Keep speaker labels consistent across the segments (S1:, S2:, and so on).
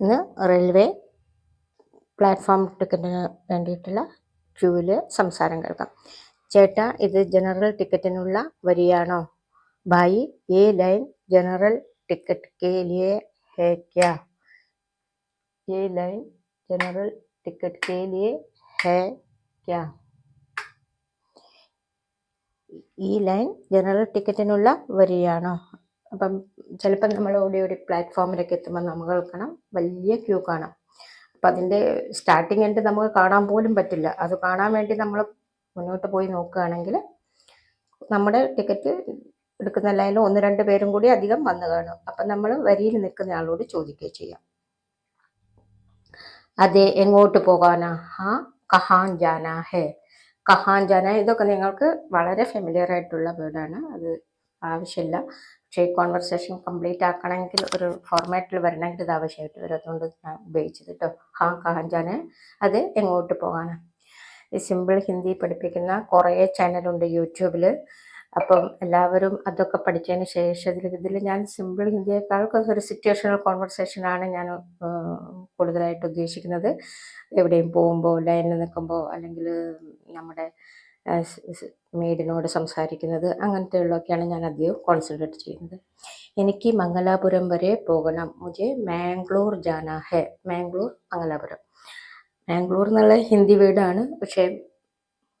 S1: ഇന്ന് railway platform ടിക്കറ്റിന് വേണ്ടിയിട്ടുള്ള ക്യൂവിൽ സംസാരം കേൾക്കാം ചേട്ടാ ഇത് ജനറൽ ടിക്കറ്റിനുള്ള വരിയാണോ ഭായി ये लाइन जनरल टिकट के लिए है क्या ये लाइन जनरल टिकट के लिए है क्या ഈ ലൈൻ ജനറൽ ടിക്കറ്റിനുള്ള വരിയാണോ അപ്പം ചിലപ്പം നമ്മൾ ഓടി ഓടി പ്ലാറ്റ്ഫോമിലൊക്കെ എത്തുമ്പോൾ നമ്മൾ കേൾക്കണം. വലിയ ക്യൂ കാണാം. അപ്പം അതിന്റെ സ്റ്റാർട്ടിങ് എൻഡ് നമുക്ക് കാണാൻ പോലും പറ്റില്ല. അത് കാണാൻ വേണ്ടി നമ്മൾ മുന്നോട്ട് പോയി നോക്കുകയാണെങ്കിൽ നമ്മുടെ ടിക്കറ്റ് എടുക്കുന്ന ലൈനിൽ ഒന്ന് രണ്ട് പേരും കൂടി അധികം വന്ന് കാണും. അപ്പം നമ്മൾ വരിയിൽ നിൽക്കുന്ന ആളോട് ചോദിക്കുകയും ചെയ്യാം. അതെ എങ്ങോട്ട് പോകാനാ? ഹാ കഹാൻ ജാന ഹേ. കഹാൻ ജാന ഇതൊക്കെ നിങ്ങൾക്ക് വളരെ ഫെമിലിയർ ആയിട്ടുള്ള വേർഡാണ്. അത് ആവശ്യമില്ല. പക്ഷേ ഈ കോൺവെർസേഷൻ കംപ്ലീറ്റ് ആക്കണമെങ്കിൽ ഒരു ഫോർമാറ്റിൽ വരണമെങ്കിൽ ഇത് ആവശ്യമായിട്ട്. വരും അതുകൊണ്ട് ഞാൻ ഉപയോഗിച്ചത് കേട്ടോ ഹാ കഹാൻ അത് എങ്ങോട്ട് പോകാനാണ് ഈ സിമ്പിൾ ഹിന്ദി പഠിപ്പിക്കുന്ന കുറേ ചാനലുണ്ട് യൂട്യൂബിൽ. അപ്പം എല്ലാവരും അതൊക്കെ പഠിച്ചതിന് ശേഷം ഇതിൽ ഇതിൽ ഞാൻ സിമ്പിൾ ഹിന്ദിയേക്കാൾക്ക് ഒരു സിറ്റുവേഷണൽ കോൺവെർസേഷനാണ് ഞാൻ കൂടുതലായിട്ട് ഉദ്ദേശിക്കുന്നത്. എവിടെയും പോകുമ്പോൾ ലൈനിൽ നിൽക്കുമ്പോൾ അല്ലെങ്കിൽ നമ്മുടെ മെയ്ഡിനോട് സംസാരിക്കുന്നത് അങ്ങനത്തെ ഉള്ളതൊക്കെയാണ് ഞാൻ അധികം കോൺസെൻട്രേറ്റ് ചെയ്യുന്നത്. എനിക്ക് മംഗലാപുരം വരെ പോകണം. മുജെ മാംഗ്ലൂർ ജാന ഹെ. മാംഗ്ലൂർ മംഗലാപുരം. മാംഗ്ലൂർ എന്നുള്ള ഹിന്ദി വീടാണ് പക്ഷേ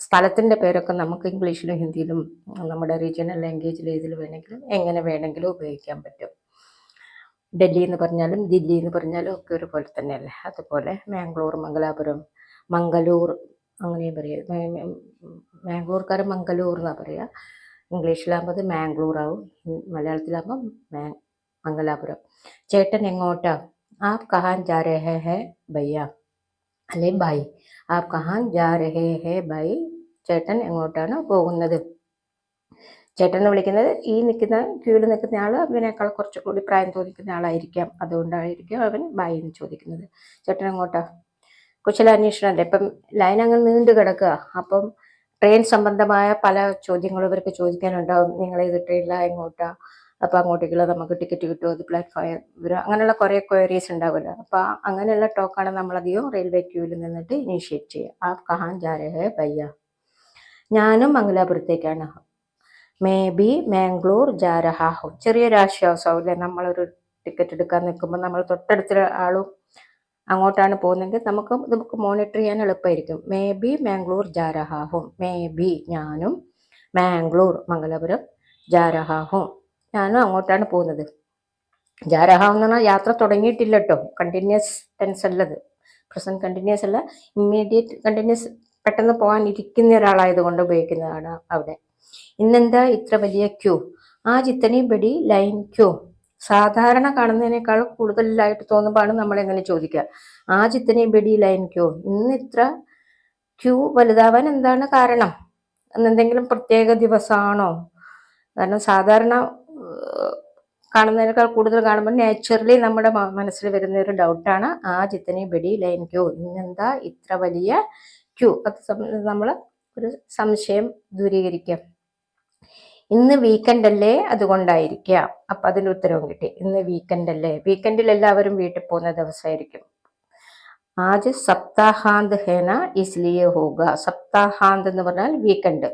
S1: സ്ഥലത്തിന്റെ പേരൊക്കെ നമുക്ക് ഇംഗ്ലീഷിലും ഹിന്ദിയിലും നമ്മുടെ റീജിയണൽ ലാംഗ്വേജിൽ ഏതിൽ വേണമെങ്കിലും എങ്ങനെ വേണമെങ്കിലും ഉപയോഗിക്കാൻ പറ്റും. ഡൽഹി എന്ന് പറഞ്ഞാലും ദില്ലി എന്ന് പറഞ്ഞാലും ഒക്കെ ഒരുപോലെ തന്നെയല്ലേ? അതുപോലെ മാംഗ്ലൂർ മംഗലാപുരം മംഗലൂർ അങ്ങനെയും പറയുക മാംഗ്ലൂർക്കാർ മംഗലൂർ എന്നാണ് പറയുക ഇംഗ്ലീഷിലാകുമ്പോൾ അത് മാംഗ്ലൂർ ആവും മലയാളത്തിലാകുമ്പോൾ മാ മംഗലാപുരം. ചേട്ടൻ എങ്ങോട്ടാ? ആപ് കഹാൻ ജാ രഹേ ഹേ ബയ്യ. അല്ലെ ബൈ. ആപ് കഹാൻ ജാ രഹേ ഹേ ബൈ. ചേട്ടൻ എങ്ങോട്ടാണ് പോകുന്നത്? ചേട്ടൻ വിളിക്കുന്നത് ഈ നിൽക്കുന്ന ക്യൂവിൽ നിൽക്കുന്ന ആൾ അവനേക്കാൾ കുറച്ചുകൂടി പ്രായം തോന്നിക്കുന്ന ആളായിരിക്കാം. അതുകൊണ്ടായിരിക്കും അവൻ ബായി എന്ന് ചോദിക്കുന്നത്. ചേട്ടൻ എങ്ങോട്ടാ? കുശലാന്വേഷണമല്ലേ ഇപ്പം ലൈൻ അങ്ങ് നീണ്ടു കിടക്കുക. അപ്പം ട്രെയിൻ സംബന്ധമായ പല ചോദ്യങ്ങളും ഇവർക്ക് ചോദിക്കാനുണ്ടാവും. നിങ്ങൾ ട്രെയിനില എങ്ങോട്ടാ? അപ്പം അങ്ങോട്ടേക്കുള്ള നമുക്ക് ടിക്കറ്റ് കിട്ടുമോ? അത് പ്ലാറ്റ്ഫോം വരും. അങ്ങനെയുള്ള കുറേ ക്വയറീസ് ഉണ്ടാവുമല്ലോ. അപ്പം അങ്ങനെയുള്ള ടോക്കാണ് നമ്മളധികം റെയിൽവേ ക്യൂവിൽ നിന്നിട്ട് ഇനീഷ്യേറ്റ് ചെയ്യുക. ആ കഹാൻ ജാരഹേ ബയ്യ ഞാനും മംഗലാപുരത്തേക്കാണ്. മേ ബി മാംഗ്ലൂർ ജാരഹാഹു ചെറിയൊരു ആശ്വാസമാവില്ലേ നമ്മളൊരു ടിക്കറ്റ് എടുക്കാൻ നിൽക്കുമ്പോൾ നമ്മൾ തൊട്ടടുത്ത ആളും അങ്ങോട്ടാണ് പോകുന്നതെങ്കിൽ നമുക്ക് നമുക്ക് മോണിറ്റർ ചെയ്യാൻ എളുപ്പമായിരിക്കും. മേ ബി മാംഗ്ലൂർ ജാരഹാഹും മേ ബി ഞാനും മാംഗ്ലൂർ മംഗലപുരം ജാരഹാഹും രഹാ ഞാനും അങ്ങോട്ടാണ് പോകുന്നത്. ജാരഹാഹം രഹാ എന്ന് പറഞ്ഞാൽ യാത്ര തുടങ്ങിയിട്ടില്ല കേട്ടോ. കണ്ടിന്യൂസ് ടെൻസ് അല്ലത് പ്രസന്റ് കണ്ടിന്യൂസ് അല്ല. ഇമ്മീഡിയറ്റ് കണ്ടിന്യൂസ് പെട്ടെന്ന് പോകാൻ ഇരിക്കുന്ന ഒരാളായതുകൊണ്ട് ഉപയോഗിക്കുന്നതാണ് അവിടെ. ഇന്നെന്താ ഇത്ര വലിയ ക്യൂ ആ ജിത്തനി ബഡി ലൈൻ ക്യൂ സാധാരണ കാണുന്നതിനേക്കാൾ കൂടുതലായിട്ട് തോന്നുമ്പോഴാണ് നമ്മൾ എങ്ങനെ ചോദിക്കുക. ആ ജിത്തനി ബഡി ലൈൻ ക്യൂ ഇന്ന് ഇത്ര ക്യൂ വലുതാവാൻ എന്താണ് കാരണം? എന്നെന്തെങ്കിലും പ്രത്യേക ദിവസമാണോ? കാരണം സാധാരണ കാണുന്നതിനേക്കാൾ കൂടുതൽ കാണുമ്പോൾ നാച്ചുറലി നമ്മുടെ മനസ്സിൽ വരുന്ന ഒരു ഡൗട്ടാണ് ആ ചിത്തനെയും ബഡി ലൈൻ ക്യൂ ഇന്നെന്താ ഇത്ര വലിയ ക്യൂ? അത് നമ്മൾ ഒരു സംശയം ദൂരീകരിക്കാം. ഇന്ന് വീക്കെൻഡ് അല്ലേ? അതുകൊണ്ടായിരിക്കാം. അപ്പൊ അതിന് ഉത്തരവും കിട്ടി. ഇന്ന് വീക്കെൻഡ് അല്ലേ? വീക്കെൻഡിൽ എല്ലാവരും വീട്ടിൽ പോകുന്ന ദിവസമായിരിക്കും. ആജ് സപ്താഹാന്ത് ഹേന ഇസ്ലിയെ ഹോക സപ്താഹാന്ത് എന്ന് പറഞ്ഞാൽ വീക്കെൻഡ്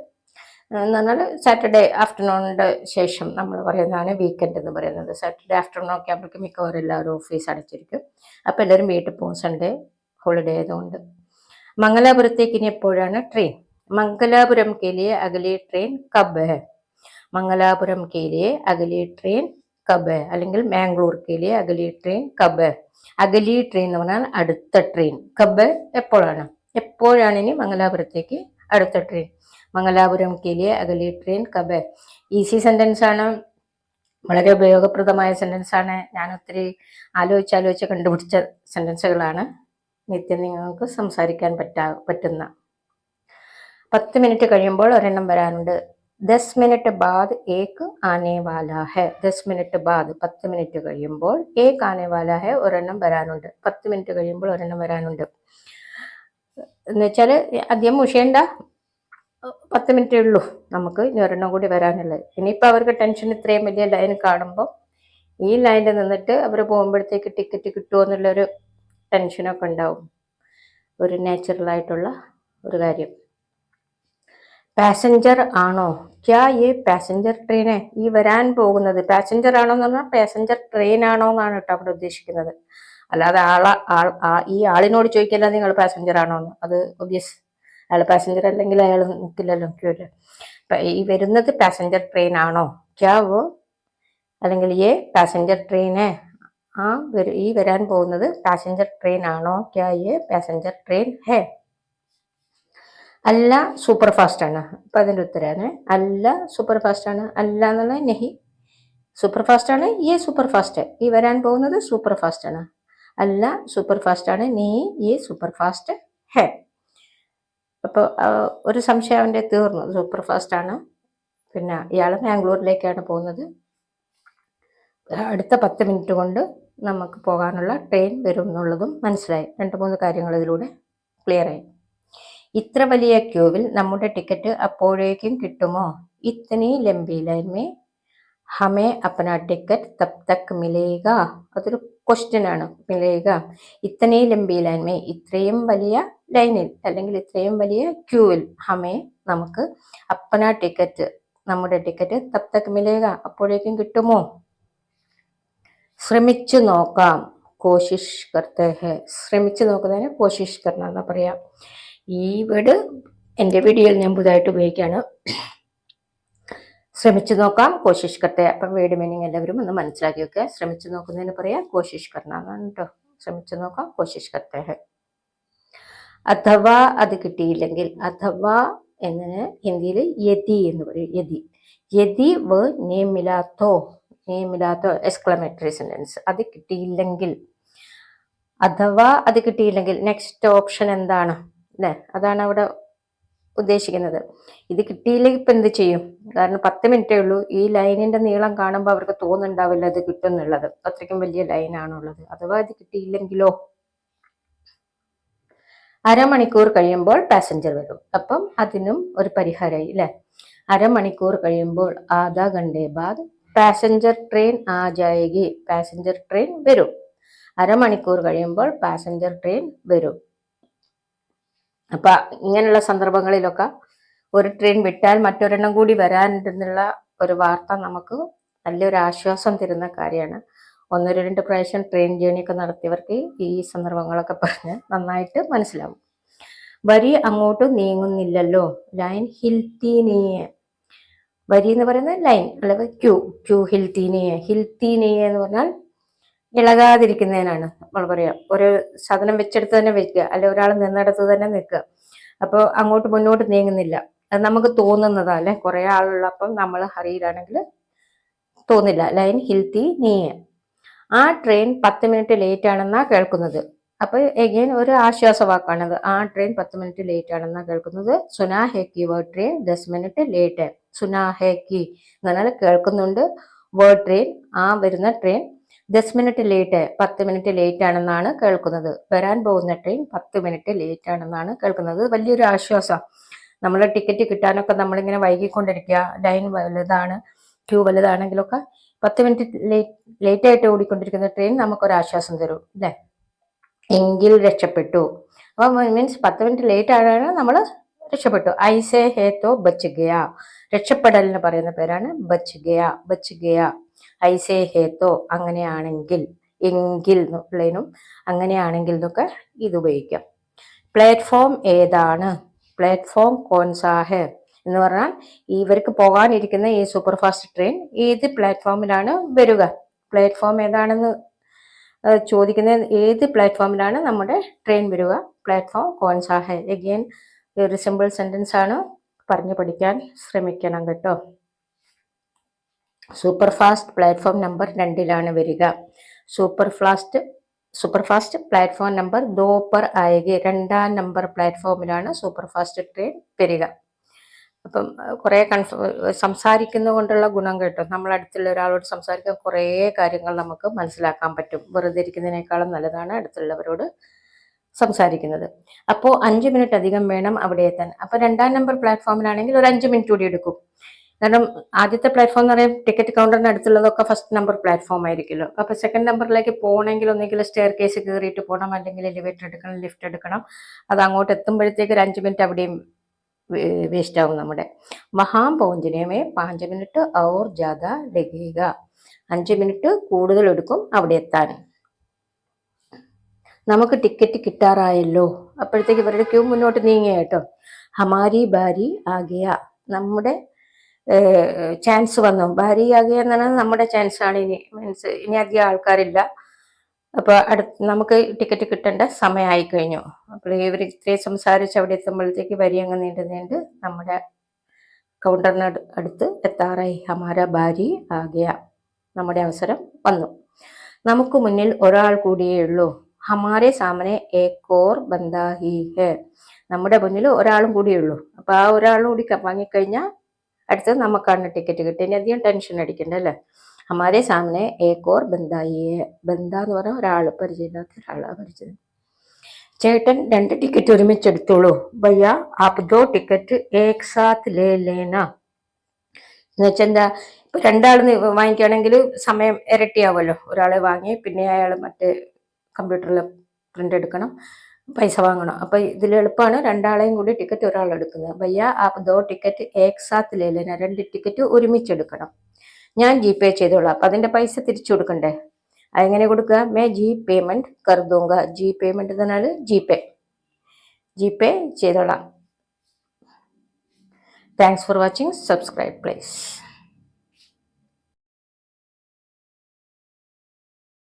S1: എന്ന് പറഞ്ഞാൽ സാറ്റർഡേ ആഫ്റ്റർനൂണിന്റെ ശേഷം നമ്മൾ പറയുന്നതാണ് വീക്കെൻഡ് എന്ന് പറയുന്നത്. സാറ്റർഡേ ആഫ്റ്റർനൂൺ ഒക്കെ ആകുമ്പോഴേക്കും മിക്കവാറും എല്ലാവരും ഓഫീസ് അടച്ചിരിക്കും. അപ്പോൾ എല്ലാവരും വീട്ടിൽ പോകും. സൺഡേ ഹോളിഡേ ആയതുകൊണ്ട്. മംഗലാപുരത്തേക്ക് ഇനി എപ്പോഴാണ്? ട്രെയിൻ മംഗലാപുരം കെലിയ അകലെ ട്രെയിൻ കബ് ഹെ മംഗലാപുരം കേലിയെ അഗലി ട്രെയിൻ കബ് അല്ലെങ്കിൽ മാംഗ്ലൂർ കേലിയെ അഗലി ട്രെയിൻ കബ്. അഗലി ട്രെയിൻ എന്ന് പറഞ്ഞാൽ അടുത്ത ട്രെയിൻ. കബ് എപ്പോഴാണ്? എപ്പോഴാണ് ഇനി മംഗലാപുരത്തേക്ക് അടുത്ത ട്രെയിൻ? മംഗലാപുരം കേലിയെ അഗലി ട്രെയിൻ കബ്. ഈസി സെന്റൻസ് ആണ്. വളരെ ഉപയോഗപ്രദമായ സെന്റൻസ് ആണ്. ഞാൻ ഒത്തിരി ആലോചിച്ച് ആലോചിച്ച് കണ്ടുപിടിച്ച സെന്റൻസുകളാണ്. നിത്യം നിങ്ങൾക്ക് സംസാരിക്കാൻ പറ്റാ പറ്റുന്ന. പത്ത് മിനിറ്റ് കഴിയുമ്പോൾ ഒരെണ്ണം വരാനുണ്ട്. ദസ് മിനിറ്റ് ബാദ് ഏക്ക് ആനേ വാല ഹെ. ദസ് മിനിറ്റ് ബാദ് പത്ത് മിനിറ്റ് കഴിയുമ്പോൾ ഏക്ക് ആനേ വാല ഹെ ഒരെണ്ണം വരാനുണ്ട്. പത്ത് മിനിറ്റ് കഴിയുമ്പോൾ ഒരെണ്ണം വരാനുണ്ട്. എന്ന് വെച്ചാൽ അധികം മുഷിയണ്ട. പത്ത് മിനിറ്റേ ഉള്ളൂ നമുക്ക് ഇനി ഒരെണ്ണം കൂടി വരാനുള്ളത്. ഇനിയിപ്പോൾ അവർക്ക് ടെൻഷൻ ഇത്രയും വലിയ ലൈൻ കാണുമ്പോൾ ഈ ലൈനിൽ നിന്നിട്ട് അവർ പോകുമ്പോഴത്തേക്ക് ടിക്കറ്റ് കിട്ടുമോ എന്നുള്ളൊരു ടെൻഷനൊക്കെ ഉണ്ടാവും. ഒരു നാച്ചുറലായിട്ടുള്ള ഒരു കാര്യം. പാസഞ്ചർ ആണോ? ക്യാ ഈ പാസഞ്ചർ ട്രെയിനെ ഈ വരാൻ പോകുന്നത് പാസഞ്ചർ ആണോ എന്ന് പറഞ്ഞാൽ പാസഞ്ചർ ട്രെയിൻ ആണോ എന്നാണ് കേട്ടോ അവിടെ ഉദ്ദേശിക്കുന്നത്. അല്ലാതെ ആളെ ആൾ ഈ ആളിനോട് ചോദിക്കല്ല നിങ്ങൾ പാസഞ്ചർ ആണോ എന്ന്. അത് ഒബ്വിയസ് അയാൾ പാസഞ്ചർ അല്ലെങ്കിൽ അയാൾ നിൽക്കില്ലല്ലോ ക്യൂൽ ഈ വരുന്നത് പാസഞ്ചർ ട്രെയിൻ ആണോ? ക്യാവോ അല്ലെങ്കിൽ ഏ പാസഞ്ചർ ട്രെയിനെ ആ ഈ വരാൻ പോകുന്നത് പാസഞ്ചർ ട്രെയിൻ ആണോ? ക്യാ ഏ പാസഞ്ചർ ട്രെയിൻ ഹേ? അല്ല സൂപ്പർ ഫാസ്റ്റ് ആണ്. അപ്പൊ അതിന്റെ ഉത്തരാണ് അല്ല സൂപ്പർ ഫാസ്റ്റ് ആണ്. അല്ല എന്നുള്ളത് നെഹി. സൂപ്പർ ഫാസ്റ്റ് ആണ്. ഈ സൂപ്പർ ഫാസ്റ്റ് ഈ വരാൻ പോകുന്നത് സൂപ്പർ ഫാസ്റ്റ് ആണ്. അല്ല സൂപ്പർ ഫാസ്റ്റ് ആണ്. നീ ഈ സൂപ്പർ ഫാസ്റ്റ് ഹേ. അപ്പോൾ ഒരു സംശയം അവന്റെ തീർന്നു. സൂപ്പർ ഫാസ്റ്റ് ആണ്. പിന്നെ ഇയാൾ ബാംഗ്ലൂരിലേക്കാണ് പോകുന്നത്. അടുത്ത പത്ത് മിനിറ്റ് കൊണ്ട് നമുക്ക് പോകാനുള്ള ട്രെയിൻ വരും എന്നുള്ളതും മനസ്സിലായി. രണ്ട് മൂന്ന് കാര്യങ്ങൾ ഇതിലൂടെ ക്ലിയർ ആയി. ഇത്ര വലിയ ക്യൂവിൽ നമ്മുടെ ടിക്കറ്റ് അപ്പോഴേക്കും കിട്ടുമോ? ഇത്തനി ലംബി ഹമേ അപ്പന ടിക്കറ്റ്. തബ് തക് മിലേക അതൊരു ക്വസ്റ്റ്യൻ ആണ്. മിലേഗ. ഇത്തനെ ലംബി ഇത്രയും വലിയ ലൈനിൽ അല്ലെങ്കിൽ ഇത്രയും വലിയ ക്യൂവിൽ ഹമേ നമുക്ക് അപ്പന ടിക്കറ്റ് നമ്മുടെ ടിക്കറ്റ് തബ് തക് മിലേക അപ്പോഴേക്കും കിട്ടുമോ? ശ്രമിച്ചു നോക്കാം. കോശിഷ് കർത്തേ ഹെ ശ്രമിച്ചു നോക്കുന്നതിന് കോശിഷ് കർണ എന്നാ പറയാ. ഈ വേർഡ് എന്റെ വീഡിയോയിൽ ഞാൻ പുതുതായിട്ട് ഉപയോഗിക്കുകയാണ്. ശ്രമിച്ചു നോക്കാം കോശിഷ് കത്തെ അപ്പം വേർഡ് മീനിങ് എല്ലാവരും ഒന്ന് മനസ്സിലാക്കി വെക്കുക ശ്രമിച്ചു നോക്കുന്നതിന് പറയാം കോശിഷ് കർണാണ് കേട്ടോ ശ്രമിച്ചു നോക്കാം കോശിഷ് കർത്തേ അഥവാ അത് കിട്ടിയില്ലെങ്കിൽ അഥവാ എന്നതിന് ഹിന്ദിയിൽ യതി എന്ന് പറയും. യതി. യതി വ നേമിലാത്തോ നേമിലാത്തോ എക്സ്ക്ലമേറ്ററി സെന്റൻസ് അത് കിട്ടിയില്ലെങ്കിൽ അഥവാ അത് കിട്ടിയില്ലെങ്കിൽ നെക്സ്റ്റ് ഓപ്ഷൻ എന്താണ്? അല്ലേ അതാണ് അവിടെ ഉദ്ദേശിക്കുന്നത്. ഇത് കിട്ടിയില്ലെങ്കിൽ ഇപ്പം എന്ത് ചെയ്യും? കാരണം പത്ത് മിനിറ്റേ ഉള്ളൂ. ഈ ലൈനിന്റെ നീളം കാണുമ്പോൾ അവർക്ക് തോന്നുന്നുണ്ടാവില്ല അത് കിട്ടും എന്നുള്ളത് അത്രയ്ക്കും വലിയ ലൈനാണുള്ളത്. അഥവാ ഇത് കിട്ടിയില്ലെങ്കിലോ? അരമണിക്കൂർ കഴിയുമ്പോൾ പാസഞ്ചർ വരും. അപ്പം അതിനും ഒരു പരിഹാരമായി അല്ലേ അരമണിക്കൂർ കഴിയുമ്പോൾ ആധാ ഘണ്ടേ ബാദ് പാസഞ്ചർ ട്രെയിൻ ആ ജായകി പാസഞ്ചർ ട്രെയിൻ വരും. അരമണിക്കൂർ കഴിയുമ്പോൾ പാസഞ്ചർ ട്രെയിൻ വരും. അപ്പൊ ഇങ്ങനെയുള്ള സന്ദർഭങ്ങളിലൊക്കെ ഒരു ട്രെയിൻ വിട്ടാൽ മറ്റൊരെണ്ണം കൂടി വരാനുണ്ടെന്നുള്ള ഒരു വാർത്ത നമുക്ക് നല്ലൊരു ആശ്വാസം തരുന്ന കാര്യമാണ്. ഒന്നോ രണ്ട് പ്രാവശ്യം ട്രെയിൻ ജേണി ഒക്കെ നടത്തിയവർക്ക് ഈ സന്ദർഭങ്ങളൊക്കെ പറഞ്ഞ് നന്നായിട്ട് മനസ്സിലാവും. വരി അങ്ങോട്ട് നീങ്ങുന്നില്ലല്ലോ. ലൈൻ ഹിൽത്തീനിയെ. വരി എന്ന് പറയുന്നത് ലൈൻ അല്ലെങ്കിൽ ക്യൂ ക്യൂ ഹിൽത്തീനിയെ. ഹിൽത്തീനിയെ എന്ന് പറഞ്ഞാൽ ഇളകാതിരിക്കുന്നതിനാണ് നമ്മൾ പറയാം ഒരു സാധനം വെച്ചെടുത്ത് തന്നെ വെക്കുക. അല്ലെ ഒരാൾ നിന്നിടത്ത് തന്നെ നിൽക്കുക. അപ്പോൾ അങ്ങോട്ട് മുന്നോട്ട് നീങ്ങുന്നില്ല. അത് നമുക്ക് തോന്നുന്നതാ അല്ലെ? കുറെ ആളുള്ളപ്പം നമ്മൾ ഹറിയിലാണെങ്കിൽ തോന്നില്ല. ലൈൻ ഹിൽത്തി നീയ ആ ട്രെയിൻ പത്ത് മിനിറ്റ് ലേറ്റ് ആണെന്നാ കേൾക്കുന്നത്. അപ്പോൾ എഗെയിൻ ഒരു ആശ്വാസവാക്കാണത്. ആ ട്രെയിൻ പത്ത് മിനിറ്റ് ലേറ്റ് ആണെന്നാ കേൾക്കുന്നത്. സുനാ ഹേക്കി കി വേ ട്രെയിൻ ദസ് മിനിറ്റ് ലേറ്റ്. സുനാ ഹേക്കി എന്ന് പറഞ്ഞാൽ കേൾക്കുന്നുണ്ട്. വേർ ട്രെയിൻ ആ വരുന്ന ട്രെയിൻ ദസ് മിനിറ്റ് ലേറ്റ് പത്ത് മിനിറ്റ് ലേറ്റ് ആണെന്നാണ് കേൾക്കുന്നത്. വരാൻ പോകുന്ന ട്രെയിൻ പത്ത് മിനിറ്റ് ലേറ്റ് ആണെന്നാണ് കേൾക്കുന്നത്. വലിയൊരു ആശ്വാസം. നമ്മൾ ടിക്കറ്റ് കിട്ടാനൊക്കെ നമ്മളിങ്ങനെ വൈകിക്കൊണ്ടിരിക്കുക. ലൈൻ വലുതാണ് ക്യൂ വലുതാണെങ്കിലൊക്കെ പത്ത് മിനിറ്റ് ലേറ്റ് ലേറ്റായിട്ട് ഓടിക്കൊണ്ടിരിക്കുന്ന ട്രെയിൻ നമുക്കൊരു ആശ്വാസം തരും അല്ലേ? എങ്കിൽ രക്ഷപ്പെട്ടു. അപ്പം മീൻസ് പത്ത് മിനിറ്റ് ലേറ്റ് ആണ് നമ്മൾ രക്ഷപ്പെട്ടു. ഐസേ ഹേത്തോ ബച്ച് ഗയ. രക്ഷപ്പെടലിന് പറയുന്ന പേരാണ് ബച്ച് ഗയ ബച്ച് ഗയ. ഐസേ ഹേത്തോ അങ്ങനെയാണെങ്കിൽ എങ്കിൽ പ്ലേനും അങ്ങനെയാണെങ്കിൽ എന്നൊക്കെ ഇത് ഉപയോഗിക്കാം. പ്ലാറ്റ്ഫോം ഏതാണ്? പ്ലാറ്റ്ഫോം കോൺസാഹ് എന്ന് പറഞ്ഞാൽ ഇവർക്ക് പോകാനിരിക്കുന്ന ഈ സൂപ്പർ ഫാസ്റ്റ് ട്രെയിൻ ഏത് പ്ലാറ്റ്ഫോമിലാണ് വരിക? പ്ലാറ്റ്ഫോം ഏതാണെന്ന് ചോദിക്കുന്ന ഏത് പ്ലാറ്റ്ഫോമിലാണ് നമ്മുടെ ട്രെയിൻ വരിക? പ്ലാറ്റ്ഫോം കോൺസാഹ് എഗെയിൻ ഒരു സിമ്പിൾ സെന്റൻസ് ആണ്. പറഞ്ഞു പഠിക്കാൻ ശ്രമിക്കണം കേട്ടോ. സൂപ്പർ ഫാസ്റ്റ് പ്ലാറ്റ്ഫോം നമ്പർ രണ്ടിലാണ് വരിക. Super fast super fast platform number ദോ പർ ആയകെ രണ്ടാം നമ്പർ പ്ലാറ്റ്ഫോമിലാണ് സൂപ്പർ ഫാസ്റ്റ് ട്രെയിൻ വരിക. അപ്പം കുറേ കൺഫ സംസാരിക്കുന്നത് കൊണ്ടുള്ള ഗുണം കേട്ടോ. നമ്മൾ അടുത്തുള്ള ഒരാളോട് സംസാരിക്കാൻ കുറേ കാര്യങ്ങൾ നമുക്ക് മനസ്സിലാക്കാൻ പറ്റും. വെറുതെ ഇരിക്കുന്നതിനേക്കാളും നല്ലതാണ് അടുത്തുള്ളവരോട് സംസാരിക്കുന്നത്. അപ്പോൾ അഞ്ച് മിനിറ്റ് അധികം വേണം അവിടെ എത്താൻ. അപ്പോൾ രണ്ടാം നമ്പർ പ്ലാറ്റ്ഫോമിലാണെങ്കിൽ ഒരു അഞ്ച് മിനിറ്റ് കൂടി എടുക്കും. കാരണം ആദ്യത്തെ പ്ലാറ്റ്ഫോം എന്ന് പറയുമ്പോൾ ടിക്കറ്റ് കൗണ്ടറിന് അടുത്തുള്ളതൊക്കെ ഫസ്റ്റ് നമ്പർ പ്ലാറ്റ്ഫോം ആയിരിക്കുമല്ലോ. അപ്പൊ സെക്കൻഡ് നമ്പറിലേക്ക് പോകണമെങ്കിൽ ഒന്നെങ്കിൽ സ്റ്റെയർ കേസ് കയറിയിട്ട് പോകണം അല്ലെങ്കിൽ എലിവേറ്റർ എടുക്കണം ലിഫ്റ്റ് എടുക്കണം. അത് അങ്ങോട്ട് എത്തുമ്പോഴത്തേക്ക് ഒരു അഞ്ച് മിനിറ്റ് അവിടെയും വേസ്റ്റ് ആവും നമ്മുടെ. മഹാം പൗഞ്ചനയമേ പാഞ്ച് മിനിറ്റ് ഔർ ജാഥ ലഗീക അഞ്ച് മിനിറ്റ് കൂടുതൽ എടുക്കും അവിടെ എത്താൻ. നമുക്ക് ടിക്കറ്റ് കിട്ടാറായല്ലോ. അപ്പോഴത്തേക്ക് ഇവരുടെ ക്യൂ മുന്നോട്ട് നീങ്ങിയ കേട്ടോ. ഹമാരി ബാരി ആകിയ നമ്മുടെ ചാൻസ് വന്നു. ഭാര്യയാകുക എന്ന് പറഞ്ഞാൽ നമ്മുടെ ചാൻസ് ആണ് ഇനി. മീൻസ് ഇനി അധികം ആൾക്കാരില്ല. അപ്പൊ അടുത്ത് നമുക്ക് ടിക്കറ്റ് കിട്ടേണ്ട സമയമായി കഴിഞ്ഞു അപ്പോൾ ഇവർ ഇത്രയും സംസാരിച്ച് അവിടെ എത്തുമ്പോഴത്തേക്ക് വരി അങ്ങ് നീണ്ടു നീണ്ട് നമ്മുടെ കൗണ്ടറിന് അടു- അടുത്ത് എത്താറായി. ഹമാര ഭാര്യ ആകിയ നമ്മുടെ അവസരം വന്നു. നമുക്ക് മുന്നിൽ ഒരാൾ കൂടിയേ ഉള്ളൂ. ഹമാരെ സാമനെ ഏക്കോർ ബന്ധാഹി ഹെ. നമ്മുടെ മുന്നിൽ ഒരാളും കൂടിയേ ഉള്ളൂ. അപ്പൊ ആ ഒരാളും കൂടി വാങ്ങിക്കഴിഞ്ഞാൽ അടുത്ത് നമുക്കാണ് ടിക്കറ്റ് കിട്ടി അധികം ടെൻഷൻ അടിക്കണ്ട അല്ലേ? ഹമാരെ സാമനെ ഏക്കോർ ബന്ധായിയെ ബന്ധ എന്ന് പറഞ്ഞാൽ ഒരാൾ പരിചയമില്ലാത്ത ഒരാളാണ് പരിചയം. ചേട്ടൻ രണ്ട് ടിക്കറ്റ് ഒരുമിച്ച് എടുത്തോളൂ ഭയ്യ ആപ്പ് ടിക്കറ്റ് ഏക് സാത്ത് ലേ ലേന. എന്നുവെച്ചാൽ എന്താ ഇപ്പൊ രണ്ടാൾ വാങ്ങിക്കുകയാണെങ്കിൽ സമയം ഇരട്ടിയാവുമല്ലോ. ഒരാളെ വാങ്ങി പിന്നെ അയാൾ മറ്റേ കമ്പ്യൂട്ടറിൽ പ്രിന്റ് എടുക്കണം. പൈസ വാങ്ങണം. അപ്പൊ ഇതിൽ എളുപ്പമാണ് രണ്ടാളെയും കൂടി ടിക്കറ്റ് ഒരാൾ എടുക്കുന്നത്. ഭയ്യ ആപ്പ് ദോ ടിക്കറ്റ് ഏക്സാത്ത് ലേ ലേന രണ്ട് ടിക്കറ്റ് ഒരുമിച്ച് എടുക്കണം. ഞാൻ ജി പേ ചെയ്തോളാം. അപ്പൊ അതിന്റെ പൈസ തിരിച്ചു കൊടുക്കണ്ടേ? അതെങ്ങനെ കൊടുക്കുക? മേ ജി പേയ്മെന്റ് കരുതൂങ്ക ജി പേയ്മെന്റ് എന്നാൽ ജി പേ ജി പേ ചെയ്തോളാം. Thanks for watching subscribe please